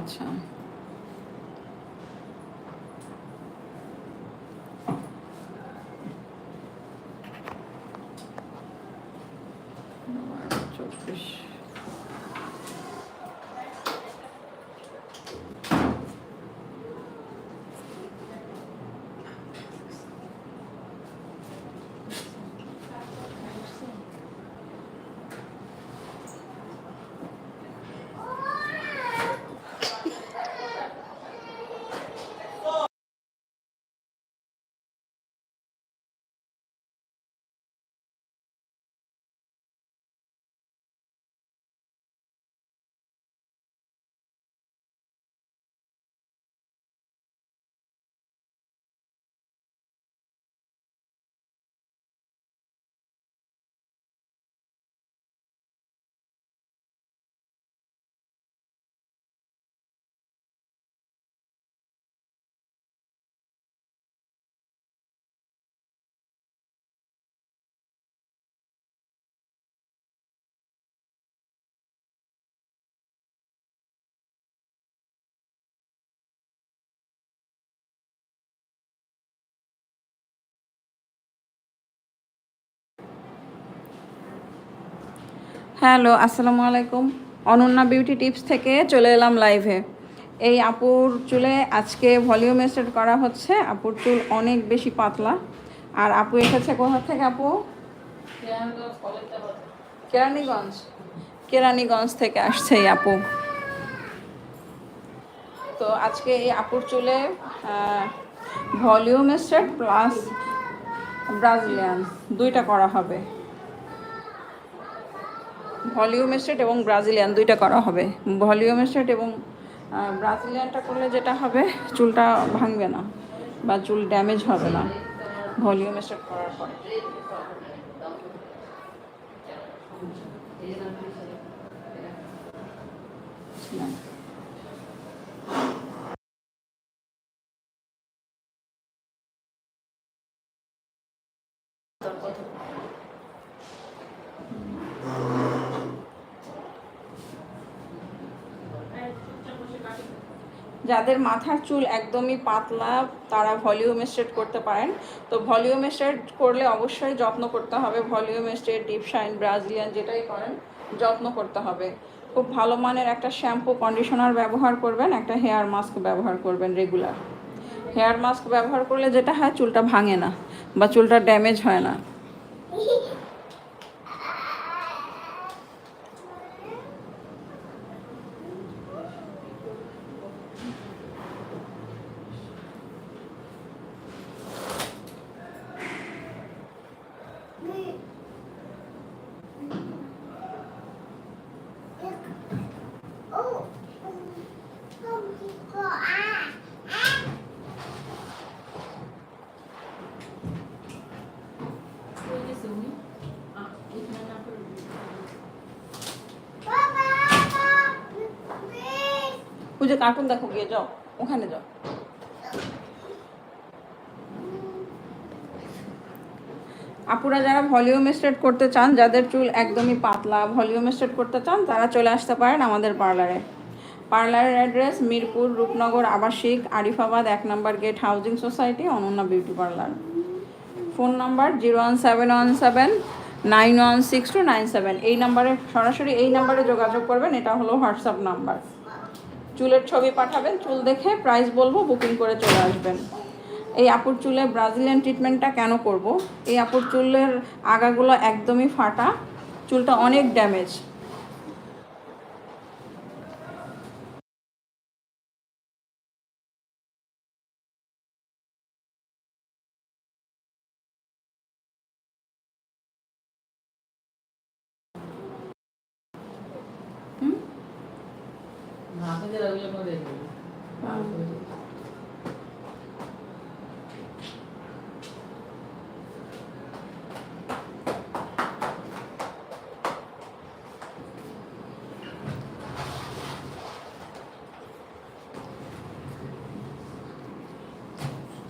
আচ্ছা। হ্যালো, আসসালামু আলাইকুম। অনন্যা বিউটি টিপস থেকে চলে এলাম লাইভে। এই আপুর চুলে আজকে ভলিউম এস্টেড করা হচ্ছে। আপুর চুল অনেক বেশি পাতলা। আর আপু এসেছে কোথা থেকে আপু? কেরানীগঞ্জ। কেরানীগঞ্জ থেকে আসছে এই আপু। তো আজকে এই আপুর চুলে ভলিউম এস্টেড প্লাস ব্রাজিলিয়ান। দুইটা করা হবে। ভলিউম স্টেট এবং ব্রাজিলিয়ান দুইটা করা হবে। ভলিউম স্টেট এবং ব্রাজিলিয়ানটা করলে যেটা হবে, চুলটা ভাঙবে না বা চুল ড্যামেজ হবে না ভলিউম স্টেট করার পরে। যাদের মাথার চুল একদমই পাতলা, তারা ভলিউম স্ট্রেট করতে পারেন। তো ভলিউম স্ট্রেট করলে অবশ্যই যত্ন করতে হবে। Volume straight deep shine Brazilian যেটাই করেন, যত্ন করতে হবে। খুব ভালো মানের একটা শ্যাম্পু কন্ডিশনার ব্যবহার করবেন, একটা হেয়ার মাস্ক ব্যবহার করবেন রেগুলার হেয়ার মাস্ক ব্যবহার করলে যেটা হয়, চুলটা ভাঙে না বা চুলটা ড্যামেজ হয় না। কার্টুন দেখো গিয়ে, যাও, ওখানে যাও। আপুরা যারা ভলিউম স্ট্রেট করতে চান, যাদের চুল একদমই পাতলা ভলিউম স্ট্রেট করতে চান, তারা চলে আসতে পারেন আমাদের পার্লারে। পার্লারের অ্যাড্রেস মিরপুর, রূপনগর, আবাসিক, আরিফাবাদ, এক নম্বর gate, housing society, Ananya beauty parlour. Phone number zero one seven one seven nine one six two nine seven. এই নাম্বারে, সরাসরি এই নাম্বারে যোগাযোগ করবেন, এটা হলো হোয়াটসঅ্যাপ নাম্বার। চুলের ছবি পাঠাবেন, চুল দেখে প্রাইস বলব বুকিং করে চলে আসবেন। এই আপুর চুলে ব্রাজিলিয়ান ট্রিটমেন্টটা কেন করব? এই আপুর চুলের আগাগুলো একদমই ফাটা, চুলটা অনেক ড্যামেজ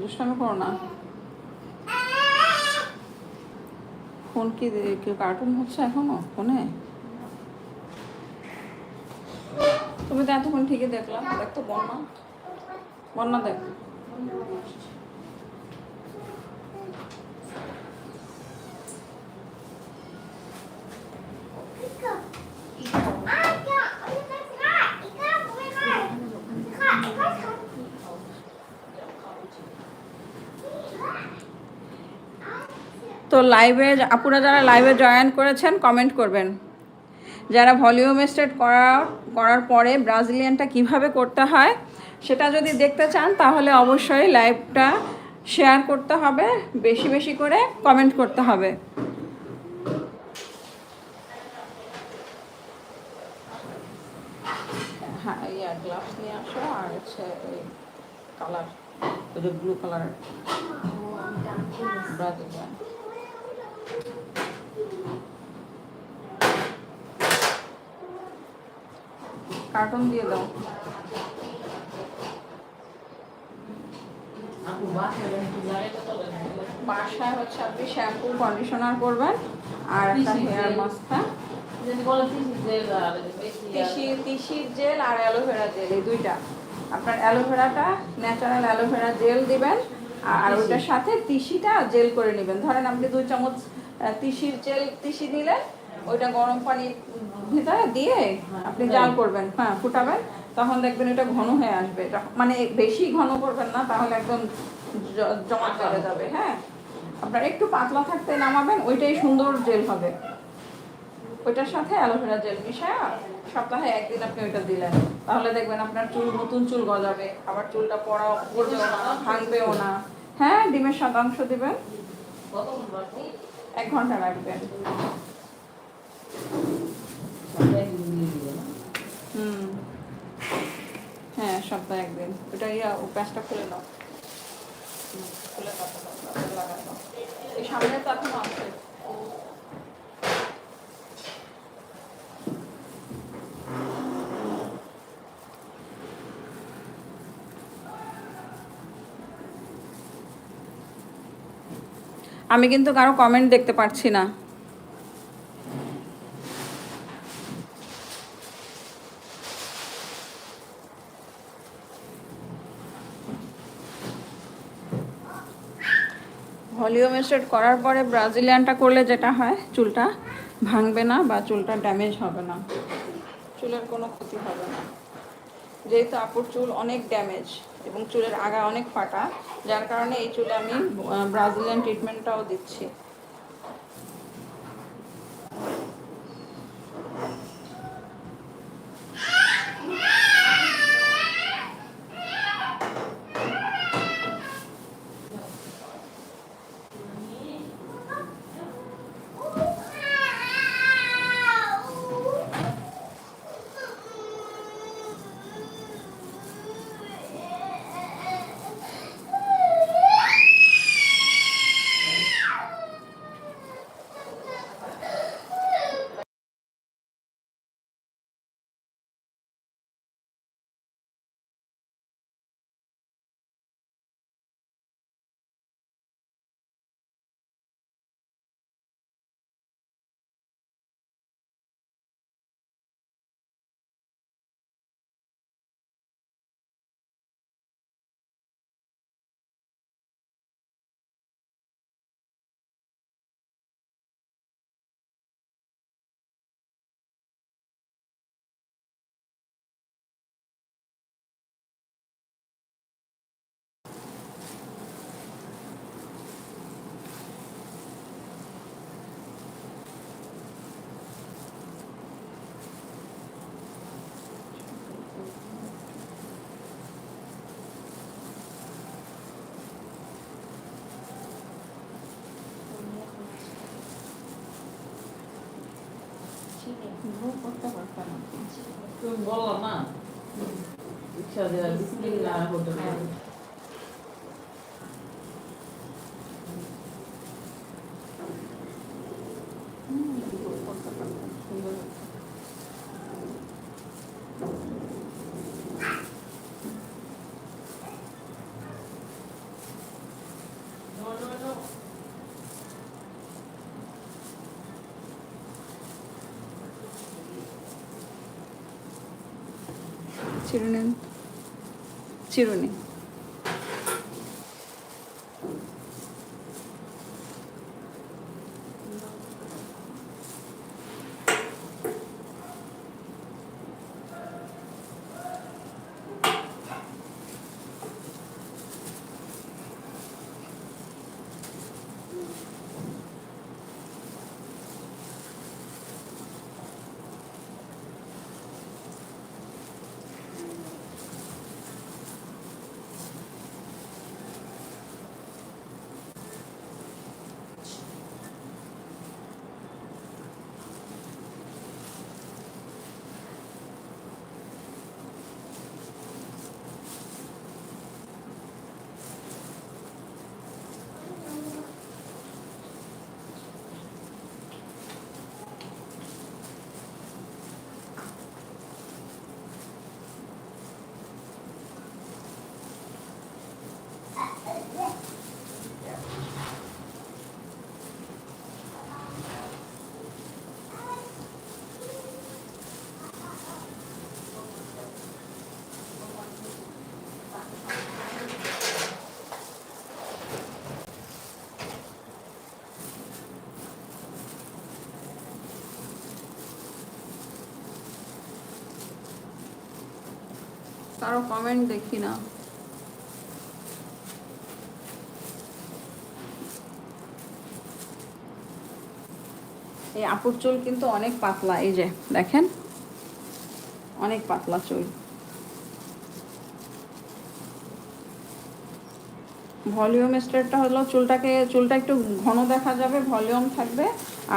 দুষ্টামি করো না। ফোন কি কি কার্টুন হচ্ছে এখনও? ফোনে? তুমি তো এতক্ষণ ঠিকই দেখলাম দেখ তো বন্যা বন্যা দেখ. তো লাইভে আপুরা যারা লাইভে জয়েন করেছেন কমেন্ট করবেন যারা ভলিউম স্টেট করা করার পরে ব্রাজিলিয়ানটা কীভাবে করতে হয় সেটা যদি দেখতে চান তাহলে অবশ্যই লাইভটা শেয়ার করতে হবে বেশি বেশি করে কমেন্ট করতে হবে। হ্যাঁ ইয়া গ্লাভস নিয়ে আসো আর হচ্ছে ওই কালার ওই যে ব্লু কালার। ব্রাজিলিয়ান। কার্টুন দিয়ে দাও। বাসায় হচ্ছে আপনি শ্যাম্পু কন্ডিশনার করবেন আর একটা হেয়ার মাস্ক হ্যাঁ? তিসির জেল আর অ্যালোভেরা জেল এই দুইটা। আপনার অ্যালোভেরাটা ন্যাচারাল অ্যালোভেরা জেল দিবেন আর ওইটার সাথে তিসিটা জেল করে নেবেন। ধরেন আপনি দুই চামচ তিসির জেল তিসি নিলেন ওইটা গরম পানির ভিতরে দিয়ে আপনি জাল করবেন। হ্যাঁ ফুটাবেন। তখন দেখবেন এটা ঘন হয়ে আসবে। মানে বেশি ঘন করবেন না তাহলে একদম জমা চলে যাবে। হ্যাঁ আপনার একটু পাতলা থাকতে নামাবেন ওইটাই সুন্দর জেল হবে। ওইটার সাথে অ্যালোভেরা জেল মিশায় সপ্তাহে একদিন আপনি ওইটা দিলেন। তাহলে দেখবেন আপনার চুল নতুন চুল গজাবে। আবার চুলটা পড়া পড়বেও না ভাঙবেও না। হ্যাঁ ডিমের শতাংশ দিবেন। এক ঘণ্টা রাখবেন হ্যাঁ একদিন। আমি কিন্তু কারও কমেন্ট দেখতে পাচ্ছি না। ভলিউম স্ট্রেট করার পরে ব্রাজিলিয়ানটা করলে যেটা হয়, চুলটা ভাঙবে না বা চুলটা ড্যামেজ হবে না। চুলের কোনো ক্ষতি হবে না। যেহেতু আপুর চুল অনেক ড্যামেজ এবং চুলের আগা অনেক ফাটা, যার কারণে এই চুলে আমি ব্রাজিলিয়ান ট্রিটমেন্টটাও দিচ্ছি করতে পারতাম না। তুমি বললাম না ইচ্ছা যে বিসমিল্লাহ হতে చిరుని చిరుని কারও কমেন্ট দেখি না। এই আপুর চুল কিন্তু অনেক পাতলা, এই যে দেখেন, অনেক পাতলা চুল। ভলিউম স্ট্রেটটা হলো চুলটাকে, চুলটা একটু ঘন দেখা যাবে ভলিউম থাকবে,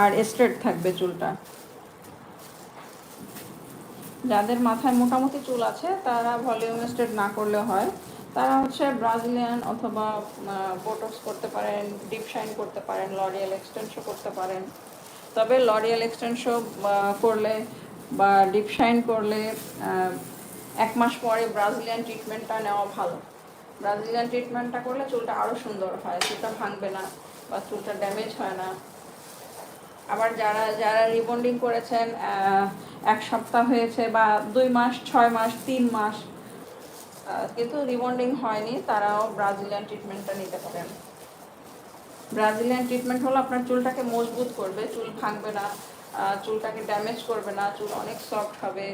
আর স্ট্রেট থাকবে চুলটা। যাদের মাথায় মোটামুটি চুল আছে, তারা ভলিউম স্ট্রেট না করলে হয়। তারা হচ্ছে ব্রাজিলিয়ান অথবা বোটক্স করতে পারেন ডিপ শাইন করতে পারেন লরিয়াল এক্সটেনশো করতে পারেন। তবে লরিয়াল এক্সটেনশো করলে বা ডিপ শাইন করলে এক মাস পরে ব্রাজিলিয়ান ট্রিটমেন্টটা নেওয়া ভালো। ব্রাজিলিয়ান ট্রিটমেন্টটা করলে চুলটা আরও সুন্দর হয়, চুলটা ভাঙবে না বা চুলটা ড্যামেজ হয় না। আবার যারা যারা রিবন্ডিং করেছেন এক সপ্তাহ হয়েছে বা দুই মাস, ছয় মাস, তিন মাস কিন্তু রিবন্ডিং হয়নি, তারাও ব্রাজিলিয়ান ট্রিটমেন্টটা নিতে পারেন। ব্রাজিলিয়ান ট্রিটমেন্ট হলো আপনার চুলটাকে মজবুত করবে, চুল ভাঙবে না চুলটাকে ড্যামেজ করবে না, চুল অনেক সফট হবে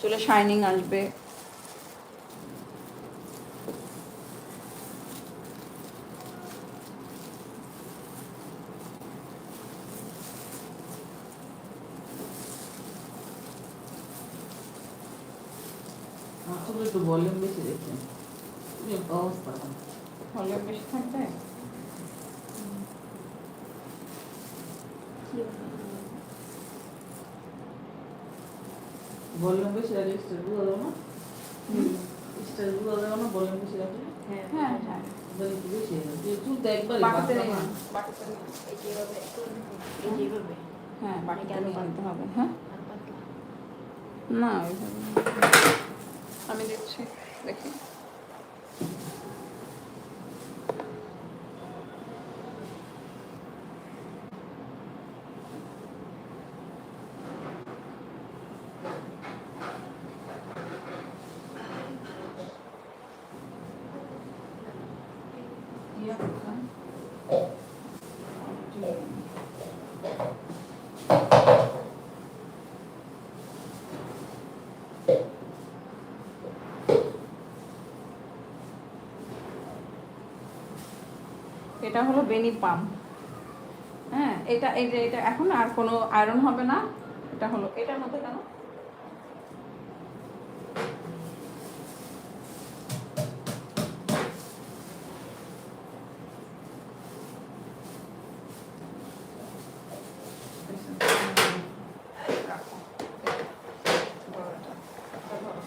চুলে শাইনিং আসবে। একটু ভলিউম বেশি দেখছে এই অবস্থা। ভলিউম বেশি থাকবে? ভলিউম বেশি রাখলে না? স্টেজ বুঝা না? ভলিউম বেশি রাখলে? হ্যাঁ হ্যাঁ হয়ে। না। হ্যাঁ হ্যাঁ না ওইভাবে না। আমি দেখছি দেখি ইয়া কোথায়? এটা হলো বেনি পাম। হ্যাঁ এটা, এই যে এটা এখন আর কোনো আয়রন হবে না। এটা হলো, এটার মধ্যে কেন রাখো। ধরো এটা। এটা ধরো।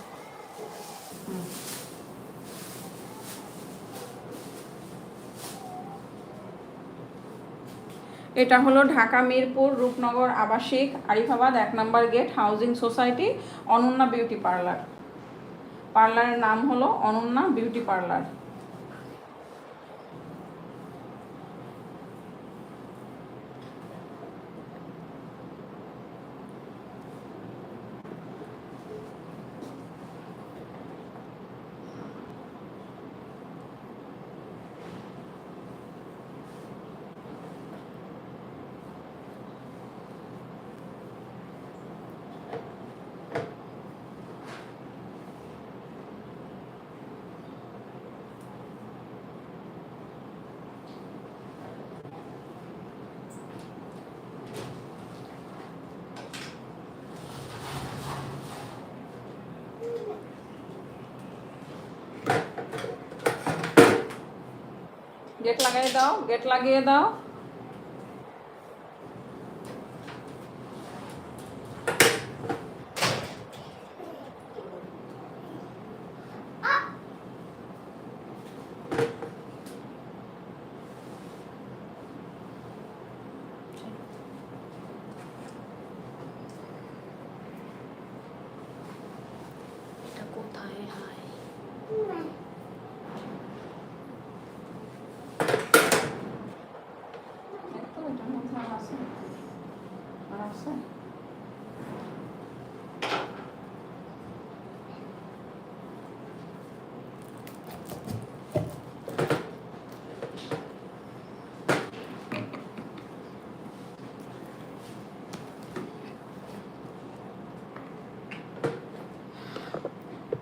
হুম। এটা হলো ঢাকা, মিরপুর, রূপনগর, আবাসিক, আরিফাবাদ, এক নম্বর gate, housing society, Ananya beauty parlour. পার্লারের নাম হলো অনন্যা বিউটি পার্লার। গেট লাগিয়ে দাও গেট লাগিয়ে দাও এটা কোথায় হয় দেখো, এটার মধ্যে আর আছে? আর আছে?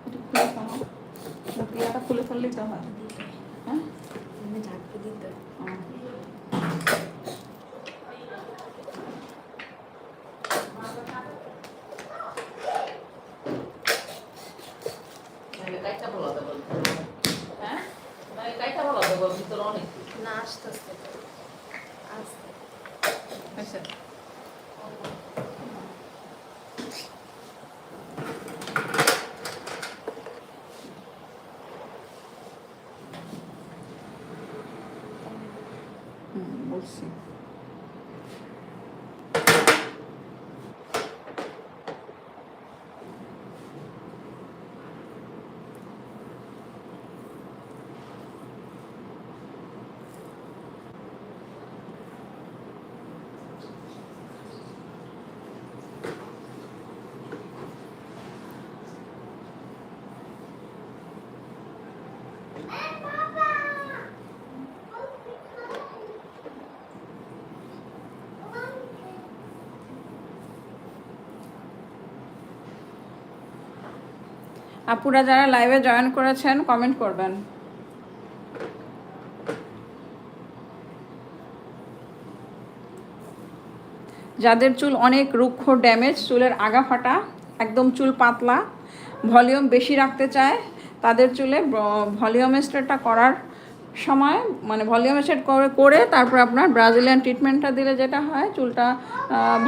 এটা খুলে ফেলো। মুখিয়াটা খুলে ফেললেই তো হয় হ্যাঁ আমি ঝাঁকি দিতে নাহলে কাইটা বলাতে বলতে হ্যাঁ নাহলে কাইটা বলাতে বল ভিতরে অনেক না আস্তে আস্তে করো। আস্তে হয়েছে হুম বলছি আপুরা যারা লাইভে জয়েন করেছেন কমেন্ট করবেন। যাদের চুল অনেক রুক্ষ ড্যামেজ চুলের আগা ফাটা একদম চুল পাতলা ভলিউম বেশি রাখতে চায়, তাদের চুলে ভলিউম স্টেটটা করার সময় মানে ভলিউম স্টেট করে করে তারপর আপনার ব্রাজিলিয়ান ট্রিটমেন্টটা দিলে যেটা হয়, চুলটা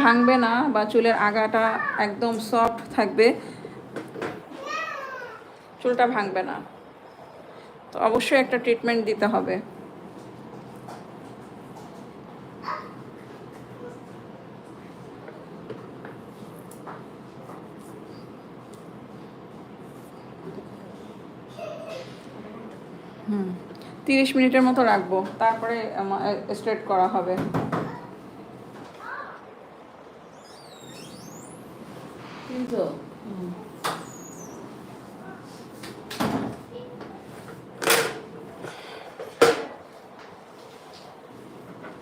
ভাঙবে না বা চুলের আগাটা একদম সফট থাকবে। চুলটা ভাঙবে না। তো অবশ্যই একটা ট্রিটমেন্ট দিতে হবে। হুম, তিরিশ মিনিটের মতো রাখব। তারপরে স্ট্রেট করা হবে।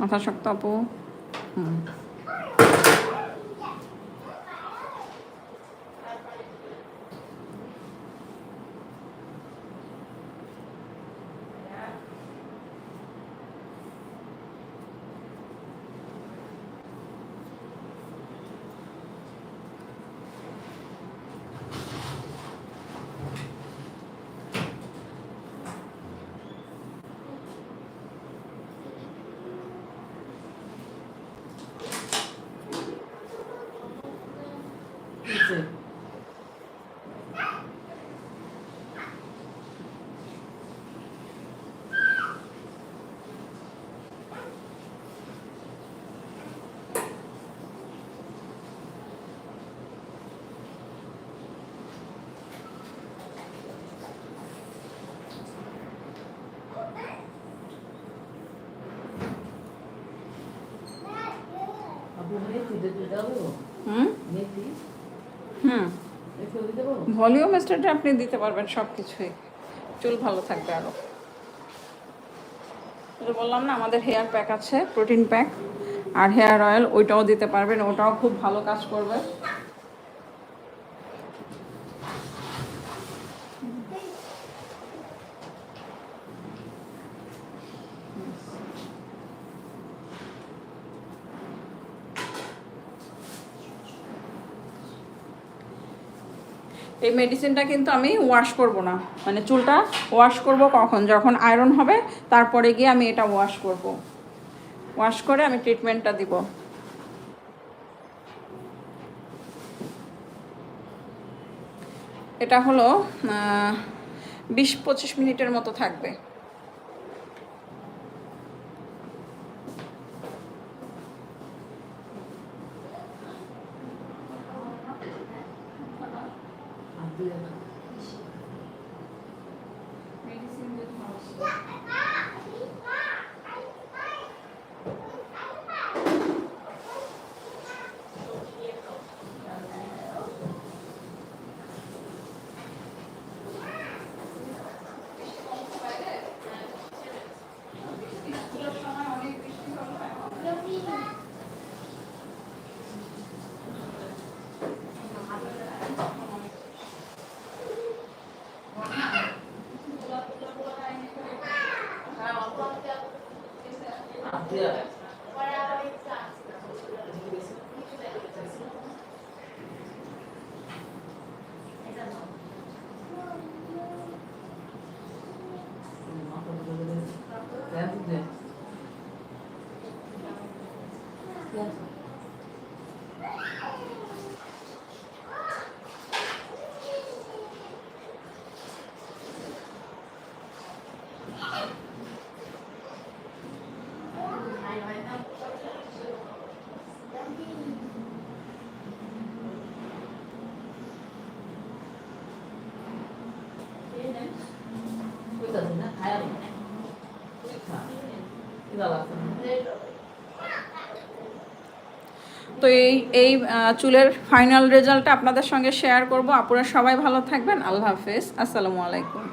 মাথা শক্ত আপু হুম কিন্তু হুম? ভলিউম স্টেটে আপনি দিতে পারবেন সব কিছুই চুল ভালো থাকবে আরও বললাম না আমাদের হেয়ার প্যাক আছে প্রোটিন প্যাক। আর হেয়ার অয়েল ওইটাও দিতে পারবেন ওটাও খুব ভালো কাজ করবে। এই মেডিসিনটা কিন্তু আমি ওয়াশ করব না। মানে চুলটা ওয়াশ করব কখন? যখন আয়রন হবে, তারপরে গিয়ে আমি এটা ওয়াশ করব। ওয়াশ করে আমি ট্রিটমেন্টটা দিব। এটা হলো বিশ পঁচিশ মিনিটের মতো থাকবে। Gracias. এই চুলের ফাইনাল রেজাল্টটা আপনাদের সঙ্গে শেয়ার করব। আপনারা সবাই ভালো থাকবেন। আল্লাহ হাফেজ। আসসালামু আলাইকুম।